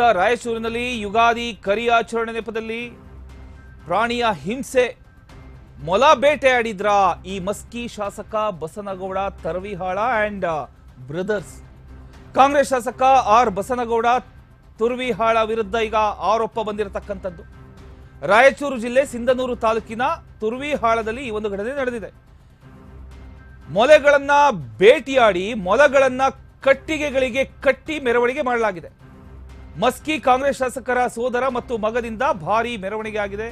ರಾಯಚೂರಿನಲ್ಲಿ ಯುಗಾದಿ ಕರಿ ಆಚರಣೆ ನೆಪದಲ್ಲಿ ಪ್ರಾಣಿಯ ಹಿಂಸೆ. ಮೊಲ ಬೇಟೆಯಾಡಿದ್ರ ಈ ಮಸ್ಕಿ ಶಾಸಕ ಬಸನಗೌಡ ತರವಿಹಾಳ ಅಂಡ್ ಬ್ರದರ್ಸ್. ಕಾಂಗ್ರೆಸ್ ಶಾಸಕ ಆರ್ ಬಸನಗೌಡ ತುರ್ವಿಹಾಳ ವಿರುದ್ಧ ಈಗ ಆರೋಪ ಬಂದಿರತಕ್ಕಂಥದ್ದು. ರಾಯಚೂರು ಜಿಲ್ಲೆ ಸಿಂಧನೂರು ತಾಲೂಕಿನ ತುರ್ವಿಹಾಳದಲ್ಲಿ ಈ ಒಂದು ಘಟನೆ ನಡೆದಿದೆ. ಮೊಲೆಗಳನ್ನ ಭೇಟಿಯಾಡಿ ಮೊಲಗಳನ್ನ ಕಟ್ಟಿಗೆಗಳಿಗೆ ಕಟ್ಟಿ ಮೆರವಣಿಗೆ ಮಾಡಲಾಗಿದೆ. ಮಸ್ಕಿ ಕಾಂಗ್ರೆಸ್ ಶಾಸಕರ ಸೋದರ ಮತ್ತು ಮಗದಿಂದ ಭಾರಿ ಮೆರವಣಿಗೆ ಆಗಿದೆ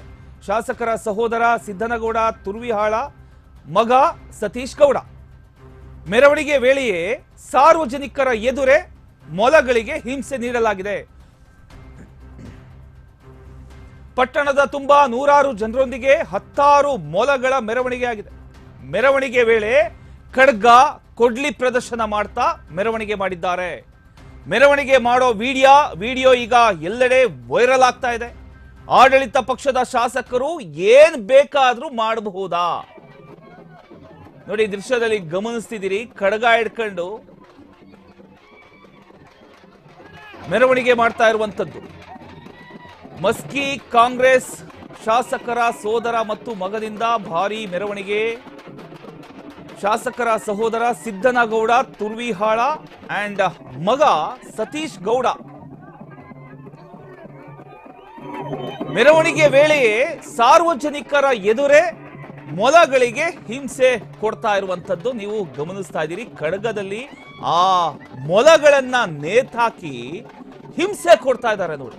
ಶಾಸಕರ ಸಹೋದರ ಸಿದ್ದನಗೌಡ, ತುರ್ವಿಹಾಳ, ಮಗ ಸತೀಶ್ ಗೌಡ. ಮೆರವಣಿಗೆ ವೇಳೆಯೇ ಸಾರ್ವಜನಿಕರ ಎದುರೇ ಮೊಲಗಳಿಗೆ ಹಿಂಸೆ ನೀಡಲಾಗಿದೆ. ಪಟ್ಟಣದ ತುಂಬಾ ನೂರಾರು ಜನರೊಂದಿಗೆ ಹತ್ತಾರು ಮೊಲಗಳ ಮೆರವಣಿಗೆ ಆಗಿದೆ ಮೆರವಣಿಗೆ ವೇಳೆ ಖಡ್ಗ, ಕೊಡ್ಲಿ ಪ್ರದರ್ಶನ ಮಾಡ್ತಾ ಮೆರವಣಿಗೆ ಮಾಡಿದ್ದಾರೆ. ಮೆರವಣಿಗೆ ಮಾಡೋ ವಿಡಿಯೋ ವಿಡಿಯೋ ಈಗ ಎಲ್ಲೆಡೆ ವೈರಲ್ ಆಗ್ತಾ ಇದೆ. ಆಡಳಿತ ಪಕ್ಷದ ಶಾಸಕರು ಏನ್ ಬೇಕಾದ್ರೂ ಮಾಡಬಹುದಾ? ನೋಡಿ ದೃಶ್ಯದಲ್ಲಿ ಗಮನಿಸ್ತಿದ್ದೀರಿ, ಖಡ್ಗ ಹಿಡ್ಕೊಂಡು ಮೆರವಣಿಗೆ ಮಾಡ್ತಾ ಇರುವಂತದ್ದು ಮಸ್ಕಿ ಕಾಂಗ್ರೆಸ್ ಶಾಸಕರ ಸೋದರ ಮತ್ತು ಮಗದಿಂದ ಭಾರಿ ಮೆರವಣಿಗೆ. ಶಾಸಕರ ಸಹೋದರ ಸಿದ್ದನಗೌಡ, ತುರ್ವಿಹಾಳ ಅಂಡ್ ಮಗ ಸತೀಶ್ ಗೌಡ. ಮೆರವಣಿಗೆ ವೇಳೆಯೇ ಸಾರ್ವಜನಿಕರ ಎದುರೇ ಮೊಲಗಳಿಗೆ ಹಿಂಸೆ ಕೊಡ್ತಾ ಇರುವಂತದ್ದು ನೀವು ಗಮನಿಸ್ತಾ ಇದ್ದೀರಿ. ಕಡಗದಲ್ಲಿ ಆ ಮೊಲಗಳನ್ನ ನೇತಾಕಿ ಹಿಂಸೆ ಕೊಡ್ತಾ ಇದ್ದಾರೆ ನೋಡಿ.